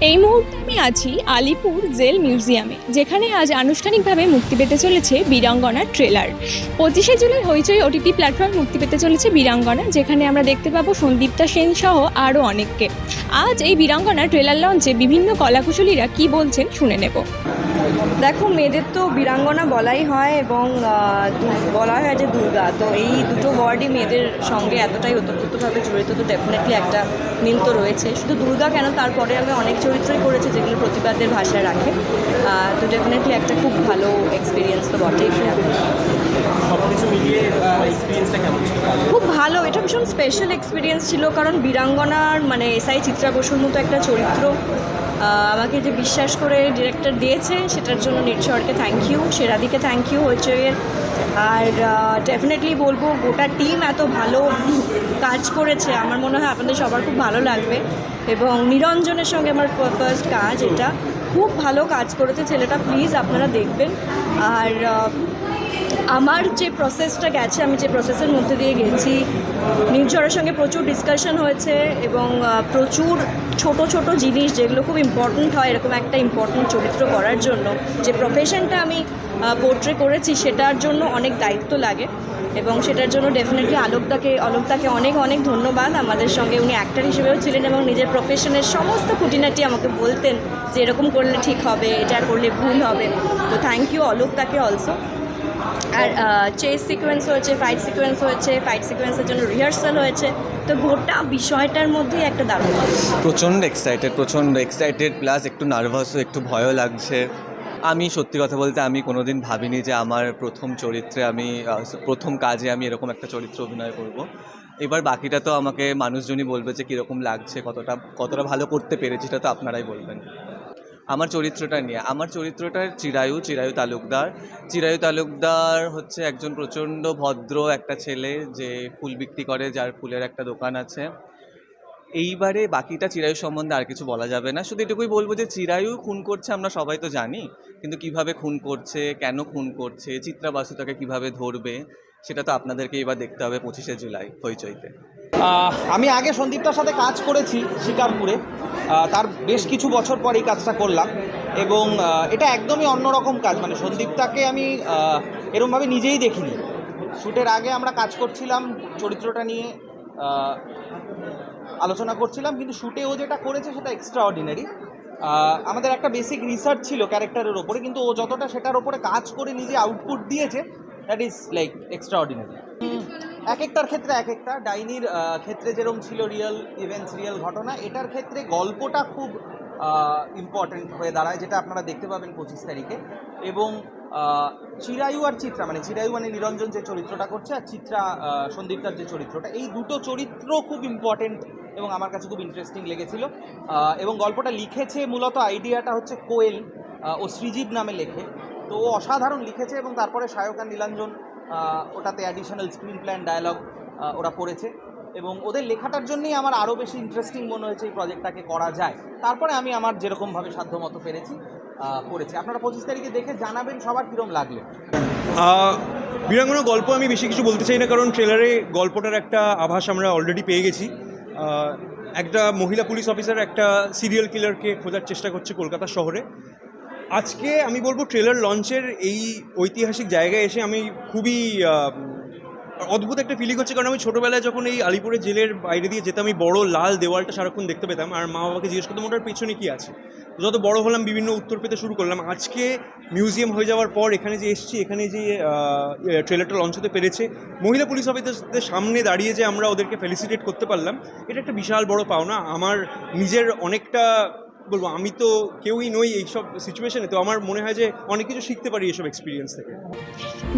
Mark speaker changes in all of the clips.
Speaker 1: এই মুহূর্তে আমি আছি আলিপুর জেল মিউজিয়ামে, যেখানে আজ আনুষ্ঠানিকভাবে মুক্তি পেতে চলেছে বীরাঙ্গনার ট্রেলার। পঁচিশে জুলাই হইচই ওটিটি প্ল্যাটফর্ম মুক্তি পেতে চলেছে বীরাঙ্গনা, যেখানে আমরা দেখতে পাবো সন্দীপ্তা সেন সহ আরও অনেককে। আজ এই বীরাঙ্গনা ট্রেলার লঞ্চে বিভিন্ন কলাকুশলীরা কি বলছেন শুনে নেব।
Speaker 2: দেখো, মেয়েদের তো বীরাঙ্গনা বলাই হয় এবং বলা হয় যে দুর্গা। তো এই দুটো ওয়ার্ডই মেয়েদের সঙ্গে এতটাই ওতপ্রোতভাবে জড়িত, তো ডেফিনেটলি একটা মিল তো রয়েছে। শুধু দুর্গা কেন? তারপরে আমি অনেক চরিত্রই করেছি যেগুলো প্রতিবাদের ভাষায় রাখে। তো ডেফিনেটলি একটা খুব ভালো এক্সপিরিয়েন্স তো বটেই।
Speaker 3: ছিল?
Speaker 2: খুব ভালো। এটা ভীষণ স্পেশাল এক্সপিরিয়েন্স ছিল কারণ বীরাঙ্গনার মানে এসআই চিত্রা বসুর মতো একটা চরিত্র আমাকে যে বিশ্বাস করে ডিরেক্টর দিয়েছে সেটার জন্য নির্ঝরকে থ্যাংক ইউ সেরাদিকে থ্যাংক ইউ হইচইয়ের আর ডেফিনেটলি বলব, গোটা টিম এত ভালো কাজ করেছে, আমার মনে হয় আপনাদের সবার খুব ভালো লাগবে। এবং নিরঞ্জনের সঙ্গে আমার ফার্স্ট কাজ এটা। খুব ভালো কাজ করেছে ছেলেটা প্লিজ আপনারা দেখবেন। আর আমার যে প্রসেসটা গেছে, আমি যে প্রসেসের মধ্যে দিয়ে গেছি নির্ঝরের সঙ্গে প্রচুর ডিসকাশন হয়েছে এবং প্রচুর ছোট ছোট জিনিস যেগুলো খুব ইম্পর্ট্যান্ট হয়, এরকম একটা ইম্পর্ট্যান্ট চরিত্র করার জন্য। যে প্রফেশনটা আমি পোর্ট্রে করেছি, সেটার জন্য অনেক দায়িত্ব লাগে এবং সেটার জন্য ডেফিনেটলি আলোকদাকে অলোকদাকে অনেক অনেক ধন্যবাদ। আমাদের সঙ্গে উনি অ্যাক্টর হিসেবেও ছিলেন এবং নিজের প্রফেশনের সমস্ত খুঁটিনাটি আমাকে বলতেন যে এরকম করলে ঠিক হবে, এটা করলে ভুল হবে। তো থ্যাংক ইউ অলোকদাকে অলসো আর চেস সিকোয়েন্স হয়েছে ফাইট সিকোয়েন্স হয়েছে ফাইট সিকোয়েন্সের জন্য রিহার্সাল হয়েছে। তো গোটা বিষয়টার মধ্যেই একটা দারুণ
Speaker 4: প্রচণ্ড এক্সাইটেড প্রচণ্ড এক্সাইটেড প্লাস একটু নার্ভাসও একটু ভয়ও লাগছে। আমি সত্যি কথা বলতে আমি কোনোদিন ভাবিনি যে আমার প্রথম চরিত্রে আমি প্রথম কাজে আমি এরকম একটা চরিত্র অভিনয় করব। এবার বাকিটা তো আমাকে মানুষজনই বলবে যে কীরকম লাগছে, কতটা কতটা ভালো করতে পেরেছি, সেটা তো আপনারাই বলবেন। আমার চরিত্রটা নিয়ে। আমার চরিত্রটার চিরায়ু চিরায়ু তালুকদার। চিরায়ু তালুকদার হচ্ছে একজন প্রচণ্ড ভদ্র একটা ছেলে যে ফুল বিক্রি করে, যার ফুলের একটা দোকান আছে। এইবারে বাকিটা চিরায়ু সম্বন্ধে আর কিছু বলা যাবে না। শুধু এটুকুই বলব যে চিরায়ু খুন করছে আমরা সবাই তো জানি, কিন্তু কীভাবে খুন করছে, কেন খুন করছে চিত্রা বাসু তাকে কীভাবে ধরবে, সেটা তো আপনাদেরকে এবার দেখতে হবে পঁচিশে জুলাই হইচইতে।
Speaker 3: আমি আগে সন্দীপটার সাথে কাজ করেছি শিকারপুরে। তার বেশ কিছু বছর পর এই কাজটা করলাম এবং এটা একদমই অন্যরকম কাজ। মানে সন্দীপটাকে আমি এরমভাবে নিজেই দেখিনি। শ্যুটের আগে আমরা কাজ করছিলাম চরিত্রটা নিয়ে আলোচনা করছিলাম, কিন্তু শ্যুটে ও যেটা করেছে সেটা এক্সট্রা অর্ডিনারি আমাদের একটা বেসিক রিসার্চ ছিল ক্যারেক্টারের ওপরে, কিন্তু ও যতটা সেটার ওপরে কাজ করে নিজে আউটপুট দিয়েছে that is like extraordinary এক একটার ক্ষেত্রে এক একটা ডাইনির ক্ষেত্রে যেরকম ছিল রিয়েল ইভেন্টস রিয়েল ঘটনা, এটার ক্ষেত্রে গল্পটা খুব ইম্পর্ট্যান্ট হয়ে দাঁড়ায়, যেটা আপনারা দেখতে পাবেন পঁচিশ তারিখে। এবং চিরায়ু আর চিত্রা মানে চিরায়ু মানে নিরঞ্জন যে চরিত্রটা করছে আর চিত্রা সন্দীপটার যে চরিত্রটা, এই দুটো চরিত্র খুব ইম্পর্ট্যান্ট এবং আমার কাছে খুব ইন্টারেস্টিং লেগেছিল। এবং গল্পটা লিখেছে মূলত আইডিয়াটা হচ্ছে কোয়েল ও সৃজীব নামে লেখে। তো ও অসাধারণ লিখেছে এবং তারপরে সায়ক আর নীলাঞ্জন ওটাতে অ্যাডিশনাল স্ক্রিন প্ল্যান ডায়ালগ ওরা করেছে। এবং ওদের লেখাটার জন্যই আমার আরও বেশি ইন্টারেস্টিং মনে হয়েছে এই প্রজেক্টটাকে করা যায়। তারপরে আমি আমার যেরকমভাবে সাধ্যমতো পেরেছি করেছি। আপনারা পঁচিশ তারিখে দেখে জানাবেন সবার কীরকম লাগল।
Speaker 5: বীরাঙ্গনা গল্প আমি বেশি কিছু বলতে চাই না, কারণ ট্রেলারে গল্পটার একটা আভাস আমরা অলরেডি পেয়ে গেছি। একটা মহিলা পুলিশ অফিসার একটা সিরিয়াল কিলারকে খোঁজার চেষ্টা করছে কলকাতা শহরে। আজকে আমি বলব ট্রেলার লঞ্চের এই ঐতিহাসিক জায়গায় এসে আমি খুবই অদ্ভুত একটা ফিলিং হচ্ছে। কারণ আমি ছোটোবেলায় যখন এই আলিপুরের জেলের বাইরে দিয়ে যেতাম এই বড় লাল দেওয়ালটা সারাক্ষণ দেখতে পেতাম, আর মা বাবাকে জিজ্ঞেস করতাম, ওটার পেছনে কী আছে? যত বড় হলাম, বিভিন্ন উত্তর পেতে শুরু করলাম। আজকে মিউজিয়াম হয়ে যাওয়ার পর এখানে যে এসছি, এখানে যে ট্রেলারটা লঞ্চ হতে পেরেছে, মহিলা পুলিশ অফিসারদের সামনে দাঁড়িয়ে যে আমরা ওদেরকে ফেলিসিটেট করতে পারলাম, এটা একটা বিশাল বড় পাওনা। আমার নিজের অনেকটা বলব, আমি তো কেউই নই এইসব সিচুয়েশনে তো আমার মনে হয় যে অনেক কিছু শিখতে পারি এইসব এক্সপিরিয়েন্স থেকে।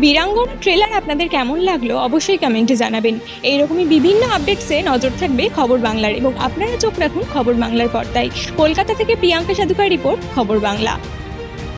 Speaker 1: বীরাঙ্গন ট্রেলার আপনাদের কেমন লাগল অবশ্যই কমেন্টে জানাবেন। এইরকমই বিভিন্ন আপডেটসে নজর থাকবে খবর বাংলার এবং আপনারা চোখ রাখুন খবর বাংলার পর্দায়। কলকাতা থেকে প্রিয়াঙ্কা সাধুকার রিপোর্ট খবর বাংলা।